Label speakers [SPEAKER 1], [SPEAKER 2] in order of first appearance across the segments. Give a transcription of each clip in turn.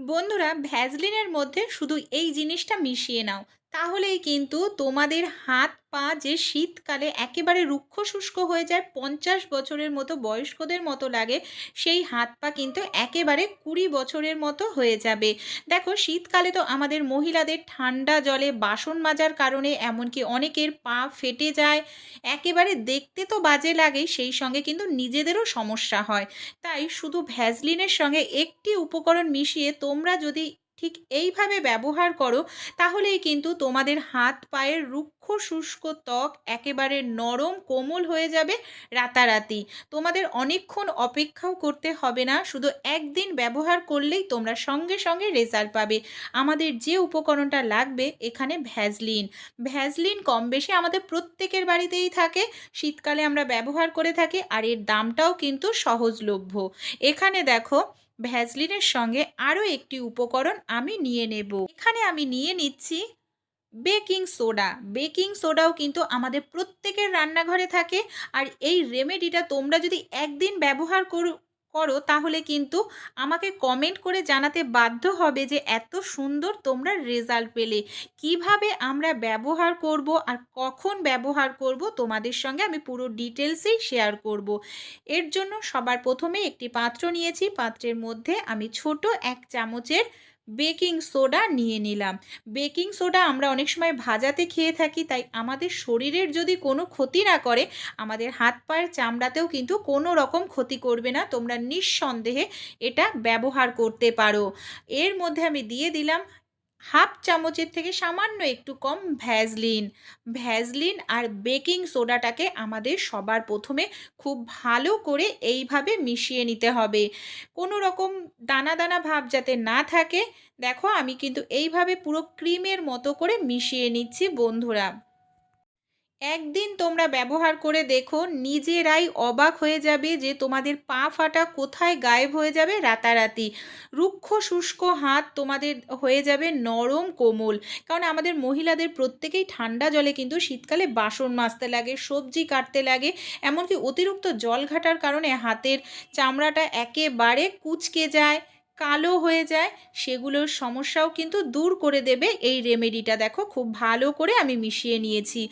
[SPEAKER 1] বন্ধুরা ভ্যাজলিনের মধ্যে শুধু এই জিনিসটা মিশিয়ে নাও। তাহলেই কিন্তু তোমাদের হাত পা যে শীতকালে একেবারে রুক্ষ শুষ্ক হয়ে যায়, পঞ্চাশ বছরের মতো বয়স্কদের মতো লাগে, সেই হাত পা কিন্তু একেবারে কুড়ি বছরের মতো হয়ে যাবে। দেখো, শীতকালে তো আমাদের মহিলাদের ঠান্ডা জলে বাসন মাজার কারণে, এমনকি অনেকের পা ফেটে যায়। একেবারে দেখতে তো বাজে লাগেই সেই সঙ্গে কিন্তু নিজেদেরও সমস্যা হয়। তাই শুধু ভ্যাসলিনের সঙ্গে একটি উপকরণ মিশিয়ে তোমরা যদি ঠিক এইভাবে ব্যবহার করো, তাহলেই কিন্তু তোমাদের হাত পায়ের রুক্ষ শুষ্ক ত্বক একেবারে নরম কোমল হয়ে যাবে রাতারাতি। তোমাদের অনেকক্ষণ অপেক্ষাও করতে হবে না, শুধু একদিন ব্যবহার করলেই তোমরা সঙ্গে সঙ্গে রেজাল্ট পাবে। আমাদের যে উপকরণটা লাগবে এখানে ভ্যাজলিন ভ্যাজলিন কম বেশি আমাদের প্রত্যেকের বাড়িতেই থাকে, শীতকালে আমরা ব্যবহার করে থাকি আর এর দামটাও কিন্তু সহজলভ্য। এখানে দেখো ভ্যাসলিনের সঙ্গে আরও একটি উপকরণ আমি নিয়ে নেব। এখানে আমি নিয়ে নিচ্ছি বেকিং সোডা। বেকিং সোডাও কিন্তু আমাদের প্রত্যেকের রান্নাঘরে থাকে। আর এই রেমেডিটা তোমরা যদি একদিন ব্যবহার করো তাহলে কিন্তু আমাকে কমেন্ট করে জানাতে বাধ্য হবে যে এত সুন্দর তোমরা রেজাল্ট পেলে। কীভাবে আমরা ব্যবহার করব আর কখন ব্যবহার করব তোমাদের সঙ্গে আমি পুরো ডিটেলসেই শেয়ার করব। এর জন্য সবার প্রথমে একটি পাত্র নিয়েছি। পাত্রের মধ্যে আমি ছোট এক চামচের বেকিং সোডা নিয়ে নিলাম। বেকিং সোডা আমরা অনেক সময় ভাজাতে খেয়ে থাকি, তাই আমাদের শরীরের যদি কোনো ক্ষতি না করে, আমাদের হাত পায়ের চামড়াতেও কিন্তু কোনো রকম ক্ষতি করবে না। তোমরা নিঃসন্দেহে এটা ব্যবহার করতে পারো। এর মধ্যে আমি দিয়ে দিলাম হাফ চামচের থেকে সামান্য একটু কম ভ্যাজলিন। ভ্যাজলিন আর বেকিং সোডাটাকে আমাদের সবার প্রথমে খুব ভালো করে এইভাবে মিশিয়ে নিতে হবে। কোনো রকম দানা দানা ভাব যাতে না থাকে, দেখো আমি কিন্তু এইভাবে পুরো ক্রিমের মতো করে মিশিয়ে নিচ্ছি বন্ধুরা। একদিন তোমরা ব্যবহার করে দেখো, নিজেরাই অবাক হয়ে যাবে যে তোমাদের পা ফাটা কোথায় গায়েব হয়ে যাবে রাতারাতি। রুক্ষ শুষ্ক হাত তোমাদের হয়ে যাবে নরম কোমল। কারণ আমাদের মহিলাদের প্রত্যেকেই ঠান্ডা জলে কিন্তু শীতকালে বাসন মাজতে লাগে, সবজি কাটতে লাগে, এমনকি অতিরিক্ত জল ঘাটার কারণে হাতের চামড়াটা একেবারে কুচকে যায়। কালো হয়ে যায়, সেগুলোর সমস্যাও কিন্তু দূর করে দেবে এই রেমেডিটা দেখো, খুব ভালো করে আমি মিশিয়ে নিয়েছি।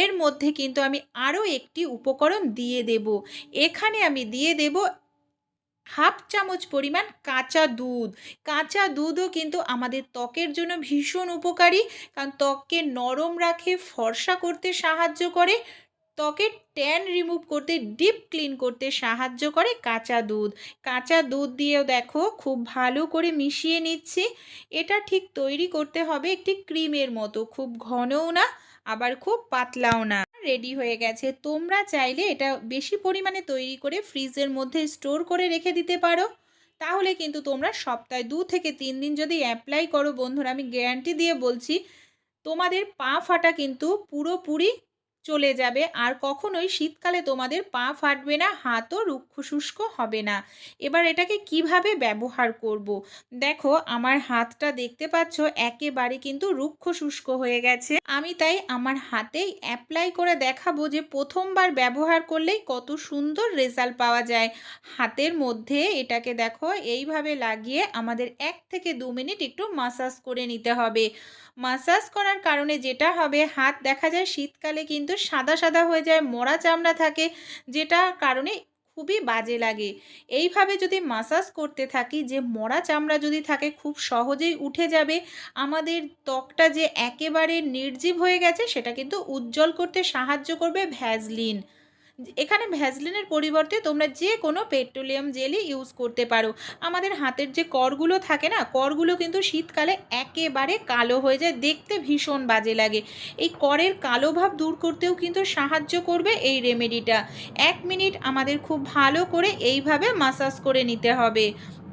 [SPEAKER 1] এর মধ্যে কিন্তু আমি আরও একটি উপকরণ দিয়ে দেব। এখানে আমি দিয়ে দেব হাফ চামচ পরিমাণ কাঁচা দুধ। কাঁচা দুধও কিন্তু আমাদের ত্বকের জন্য ভীষণ উপকারী, কারণ ত্বককে নরম রাখে, ফর্সা করতে সাহায্য করে ত্বকের ট্যান রিমুভ করতে ডিপ ক্লিন করতে সাহায্য করে কাঁচা দুধ। কাঁচা দুধ দিয়েও দেখো খুব ভালো করে মিশিয়ে নিচ্ছি। এটা ঠিক তৈরি করতে হবে একটি ক্রিমের মতো, খুব ঘনও না, আবার খুব পাতলাও না। রেডি হয়ে গেছে। তোমরা চাইলে এটা বেশি পরিমাণে তৈরি করে ফ্রিজের মধ্যে স্টোর করে রেখে দিতে পারো। তাহলে কিন্তু তোমরা সপ্তাহে দু থেকে তিন দিন যদি অ্যাপ্লাই করো বন্ধুরা, আমি গ্যারান্টি দিয়ে বলছি, তোমাদের পা ফাটা কিন্তু পুরোপুরি চলে যাবে। আর কখনোই শীতকালে তোমাদের পা ফাটবে না, হাতও রুক্ষ শুষ্ক হবে না। এবার এটাকে কীভাবে ব্যবহার করব। দেখো, আমার হাতটা দেখতে পাচ্ছ, একেবারে কিন্তু রুক্ষ শুষ্ক হয়ে গেছে। আমি তাই আমার হাতেই অ্যাপ্লাই করে দেখাবো যে প্রথমবার ব্যবহার করলেই কত সুন্দর রেজাল্ট পাওয়া যায়। হাতের মধ্যে এটাকে দেখো, এইভাবে লাগিয়ে আমাদের এক থেকে দু মিনিট একটু মাসাজ করে নিতে হবে। মাসাজ করার কারণে যেটা হবে, হাত দেখা যায় শীতকালে কিন্তু সাদা সাদা হয়ে যায়, মরা চামড়া থাকে যেটা কারণে খুবই বাজে লাগে। এইভাবে যদি মাসাজ করতে থাকি, যে মরা চামড়া যদি থাকে, খুব সহজেই উঠে যাবে। আমাদের ত্বকটা যে একেবারে নির্জীব হয়ে গেছে, সেটা কিন্তু উজ্জ্বল করতে সাহায্য করবে ভ্যাজলিন এখানে ভ্যাসলিনের পরিবর্তে তোমরা যে কোনো পেট্রোলিয়াম জেলি ইউজ করতে পারো। আমাদের হাতের যে করগুলো থাকে না, করগুলো কিন্তু শীতকালে একেবারে কালো হয়ে যায়, দেখতে ভীষণ বাজে লাগে। এই করের কালো ভাব দূর করতেও কিন্তু সাহায্য করবে এই রেমেডিটা এক মিনিট আমাদের খুব ভালো করে এইভাবে মাসাজ করে নিতে হবে।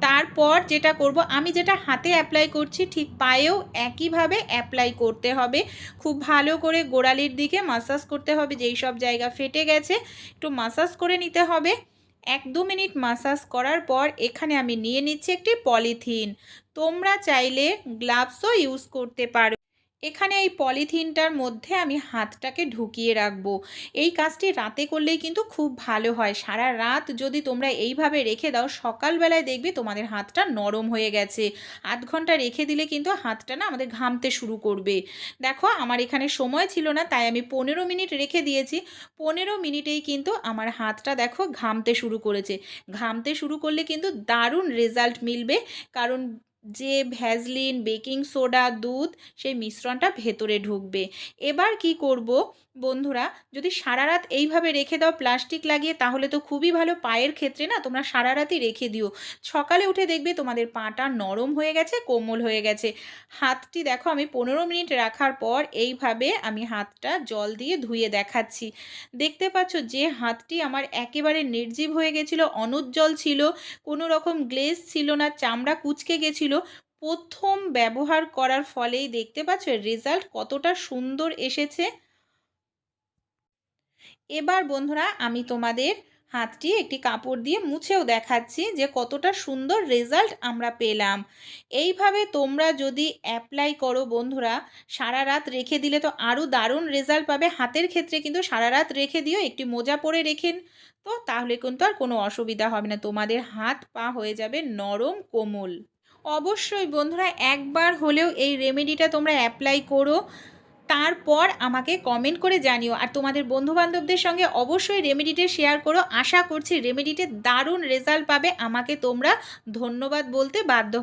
[SPEAKER 1] তারপর যেটা করব, আমি যেটা হাতে অ্যাপ্লাই করছি ঠিক পায়েও একইভাবে অ্যাপ্লাই করতে হবে। খুব ভালো করে গোড়ালির দিকে মাসাজ করতে হবে, যেই সব জায়গা ফেটে গেছে, একটু মাসাজ করে নিতে হবে। এক দু মিনিট মাসাজ করার পর এখানে আমি নিয়ে নিচ্ছি একটি পলিথিন তোমরা চাইলে গ্লাভসও ইউজ করতে পারো। এখানে এই পলিথিনটার মধ্যে আমি হাতটাকে ঢুকিয়ে রাখব। এই কাজটি রাতে করলেই কিন্তু খুব ভালো হয়। সারা রাত যদি তোমরা এইভাবে রেখে দাও, সকালবেলায় দেখবে তোমাদের হাতটা নরম হয়ে গেছে। আধ ঘণ্টা রেখে দিলে কিন্তু হাতটা না আমাদের ঘামতে শুরু করবে। দেখো, আমার এখানে সময় ছিল না, তাই আমি পনেরো মিনিট রেখে দিয়েছি। পনেরো মিনিটেই কিন্তু আমার হাতটা দেখো ঘামতে শুরু করেছে। ঘামতে শুরু করলে কিন্তু দারুণ রেজাল্ট মিলবে। কারণ যে ভ্যাজলিন বেকিং সোডা, দুধ সেই মিশ্রণটা ভেতরে ঢুকবে। এবার কি করব বন্ধুরা, যদি সারা রাত এইভাবে রেখে দাও প্লাস্টিক লাগিয়ে, তাহলে তো খুবই ভালো। পায়ের ক্ষেত্রে না তোমরা সারা রাতই রেখে দিও। সকালে উঠে দেখবে তোমাদের পাটা নরম হয়ে গেছে, কোমল হয়ে গেছে। হাতটি দেখো আমি পনেরো মিনিট রাখার পর এইভাবে আমি হাতটা জল দিয়ে ধুয়ে দেখাচ্ছি। দেখতে পাচ্ছ যে হাতটি আমার একেবারে নির্জীব হয়ে গেছিল, অনুজ্জ্বল ছিল, কোনো রকম গ্লেজ ছিল না, চামড়া কুচকে গেছিল। প্রথম ব্যবহার করার ফলেই দেখতে পাচ্ছ রেজাল্ট কতটা সুন্দর এসেছে। এবার বন্ধুরা আমি তোমাদের হাতটি একটি কাপড় দিয়ে মুছেও দেখাচ্ছি যে কতটা সুন্দর রেজাল্ট আমরা পেলাম। এইভাবে তোমরা যদি অ্যাপ্লাই করো বন্ধুরা, সারা রাত রেখে দিলে তো আরও দারুণ রেজাল্ট পাবে। হাতের ক্ষেত্রে কিন্তু সারা রাত রেখে দিও, একটি মোজা পরে রেখেন তো তাহলে কিন্তু আর কোনো অসুবিধা হবে না, তোমাদের হাত পা হয়ে যাবে নরম কোমল। অবশ্যই বন্ধুরা একবার হলেও এই রেমেডিটা তোমরা অ্যাপ্লাই করো। তারপর আমাকে কমেন্ট করে জানিও। আর তোমাদের বন্ধুবান্ধবদের সঙ্গে অবশ্যই রেমেডিটা শেয়ার করো। আশা করছি রেমেডিতে দারুণ রেজাল্ট পাবে। আমাকে তোমরা ধন্যবাদ বলতে বাধ্য